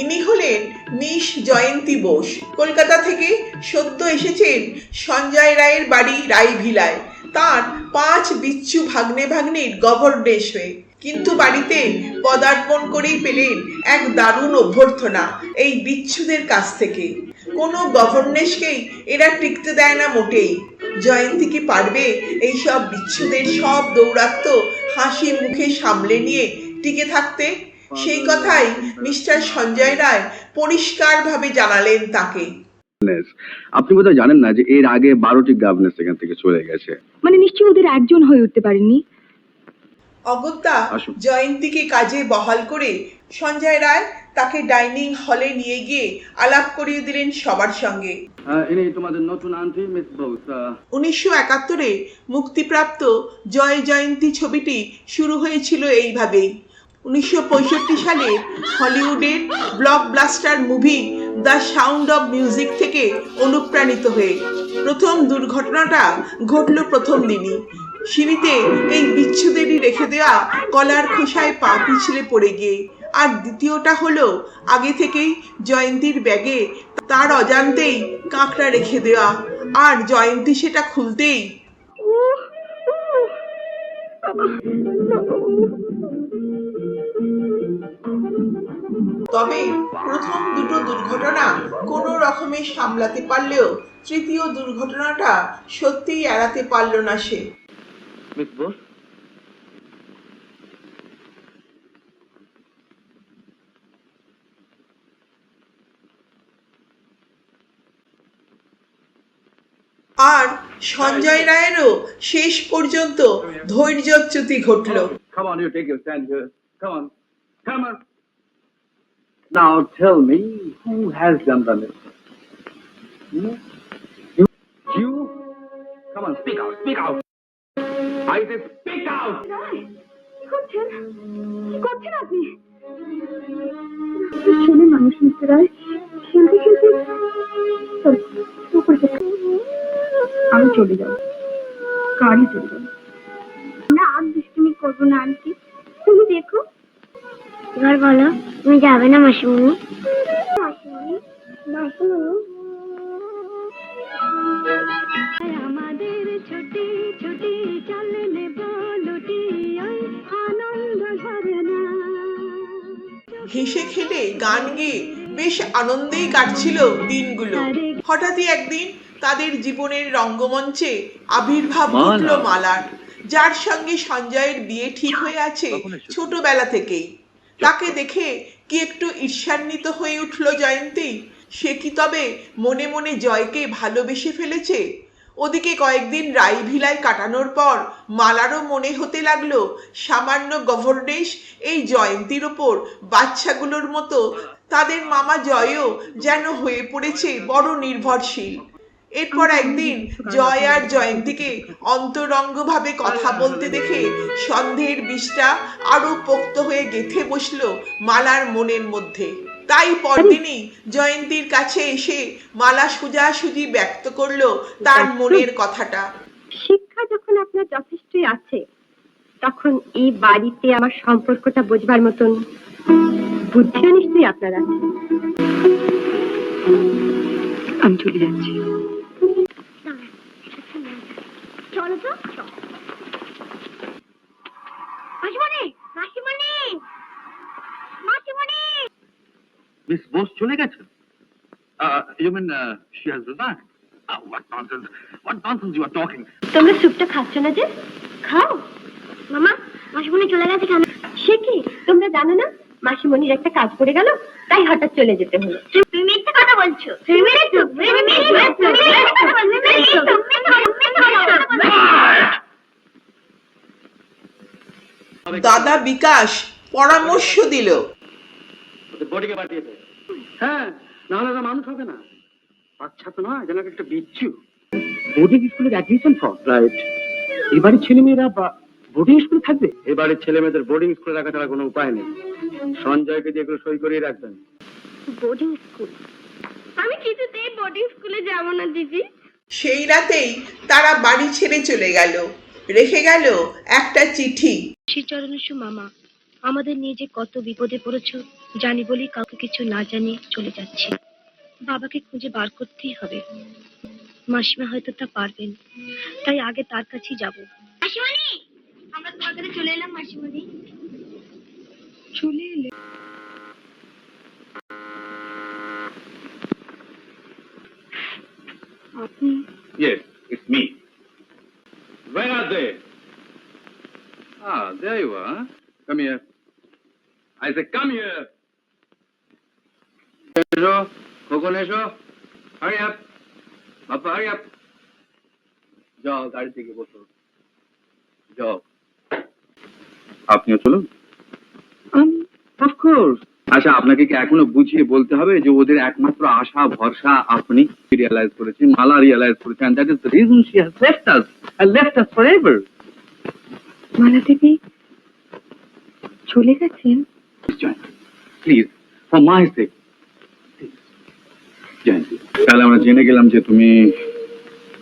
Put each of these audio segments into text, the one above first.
ইনি হলেন মিস জয়ন্তী বোস। কলকাতা থেকে সদ্য এসেছেন সঞ্জয় রায়ের বাড়ি রায়ভিলায়। তার পাঁচ বিচ্ছু ভাগ্নে ভাগ্নির গভর্নেশ হয়ে। কিন্তু বাড়িতে পদার্পণ করেই পেলেন এক দারুণ অভ্যর্থনা এই বিচ্ছুদের কাছ থেকে। কোনো গভর্নেশকেই এরা টিকতে দেয় না মোটেই। জয়ন্তী কি পারবে এই সব বিচ্ছুদের সব দৌরাত্ম হাসি মুখে সামলে নিয়ে টিকে থাকতে? সেই কথাই মিস্টার সঞ্জয় রায় পরিষ্কারভাবে জানালেন তাকে। আপনি বোধহয় জানেন না যে এর আগে বারোটি গাভনেস এখান থেকে চলে গেছে। মানে নিশ্চয়ই ওদের একজন হয়ে উঠতে পারেননি? অগত্যা জয়ন্তীকে কাজে বহাল করে সঞ্জয় রায় তাকে ডাইনিং হলে নিয়ে গিয়ে আলাপ করিয়ে দিলেন সবার সঙ্গে। উনিশশো একাত্তরে মুক্তিপ্রাপ্ত জয় জয়ন্তী ছবিটি শুরু হয়েছিল এইভাবেই। উনিশশো পঁয়ষট্টি সালে হলিউডের blockbuster movie the sound of music থেকে অনুপ্রাণিত হয়ে প্রথম দুর্ঘটনাটা ঘটল প্রথম দিনই সিঁড়িতে এই বিচ্ছুদেরই রেখে দেওয়া কলার খোসায় পা পিছলে পড়ে গিয়ে আর দ্বিতীয়টা হলো আগে থেকেই জয়ন্তীর ব্যাগে তার অজান্তেই কাঁকড়া রেখে দেওয়া আর জয়ন্তী সেটা খুলতেই তবে প্রথম দুটো দুর্ঘটনা কোনো রকমে সামলাতে পারলেও তৃতীয় দুর্ঘটনাটা সত্যিই এড়াতে পারল না সে আর সঞ্জয় রায়েরও শেষ পর্যন্ত ধৈর্যচ্যুতি ঘটল Come on, you take your stand here. Come on. Come on. Now tell me, who has done the mistake? Hmm? You? You? Come on, speak out, speak out. I say speak out! কি করছেন। আমি চলে যাব চলে তুমি যাবে না মাসিমণি? মাসিমণি মাসিমণি আমাদের ছুটি ছুটি চলে নেব লুটি আনন্দ হেসে খেলে গান গেয়ে বেশ আনন্দেই কাটছিল দিনগুলো। হঠাৎই একদিন তাদের জীবনের রঙ্গমঞ্চে আবির্ভাব মালা। ঘটল মালার যার সঙ্গে সঞ্জয়ের বিয়ে ঠিক হয়ে আছে ছোটবেলা থেকেই। তাকে দেখে কি একটু ঈর্ষান্বিত হয়ে উঠল জয়ন্তী? সে কি তবে মনে মনে জয়কে ভালোবেসে ফেলেছে? ওদিকে কয়েকদিন রাইভিলায় কাটানোর পর মালারও মনে হতে লাগল, সামান্য গভর্নেশ এই জয়ন্তীর ওপর বাচ্চাগুলোর মতো, তাদের মামা জয়ও যেন হয়ে পড়েছে বড় নির্ভরশীল। এরপর একদিন জয় আর জয়ন্তীকে অন্তরঙ্গভাবে কথা বলতে দেখে সন্দেহের বিষটা আরও পোক্ত হয়ে গেথে বসল মালার মনের মধ্যে। তাই পরদিনই জয়ন্তীর কাছে এসে মালা সোজাসুজি ব্যক্ত করল তার মনের কথাটা। শিক্ষা যখন আপনার যথেষ্টই আছে তখন এই বাড়িতে আমার সম্পর্কটা বোঝবার মতন বুদ্ধিও নিশ্চয়ই আপনার আছে। আমি চলে যাচ্ছি চলো তো মাসিমণি! মাসিমণি! Miss Bose চলে গেছে? Uh, she has resigned? Oh, what nonsense! What nonsense you are talking! তোমরা স্যুপটা খাচ্ছ না যে? খাও। মামা মাসিমণি চলে গেছে কেন? সে কি? তোমরা জানো না? মাসিমণির একটা কাজ পড়ে গেল তাই হঠাৎ চলে যেতে হলো। তুমি মিথ্যে কথা বলছো। তুমি মিথ্যে কথা বলছো তুমি মিথ্যে তুমি মিথ্যে দাদা বিকাশ পরামর্শ দিল। বডিকে হ্যাঁ নাহলে ওরা মানুষ হবে না। বাচ্চা তো নয় যেন একটা বিচ্ছু। বোর্ডিং অ্যাডমিশন ফর্ম রাইট এবারে ছেলে মেয়েরা বোর্ডিং স্কুলে থাকবে? এবারে ছেলে মেয়েদের বোর্ডিং স্কুলে রাখা ছাড়া কোনো উপায় নেই। সঞ্জয়কে দিয়ে এগুলো সই করিয়ে রাখবেন। Boarding school? আমি কিছুতেই বোর্ডিং স্কুলে যাব না দিদি। সেই রাতেই তারা বাড়ি ছেড়ে চলে গেল। রেখে গেল একটা চিঠি। শ্রীচরণেশ্বর মামা আমাদের নিয়ে যে কত বিপদে পড়েছো জানি বলেই কাউকে কিছু না জানিয়ে চলে যাচ্ছি বাবাকে খুঁজে বার করতেই হবে মাসিমা হয়তো তা পারবেন তাই আগে তার কাছেই যাব মাসিমণি আমরা তোমার কাছে চলে এলাম মাসিমণি চলে এলে আপনি Yes, it's me. Where are they? Ah, there you are. Come here. I say, come here. এসো খোকন এসো hurry up Bappa hurry up যাও গাড়ি থেকে বসো যাও চলুন আমি অফকোর্স আচ্ছা আপনাকে কি এখনও বুঝিয়ে বলতে হবে যে ওদের একমাত্র আশা ভরসা আপনি রিয়ালাইজ করেছেন মালা রিয়ালাইজ করেছেন that is the reason she has left us and left us forever. Mala Devi চলে গেছেন? প্লিজ ফর মাই সেক জয়ন্তী তাহলে আমরা জেনে গেলাম যে তুমি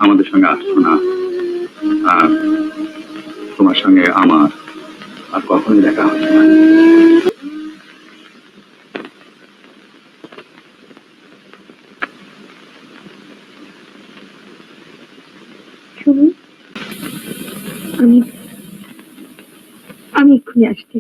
আমাদের সঙ্গে আসছো না। আর তোমার সঙ্গে আমার আর কখনোই দেখা হচ্ছে না। আমি আমি এক্ষুনি আসছি।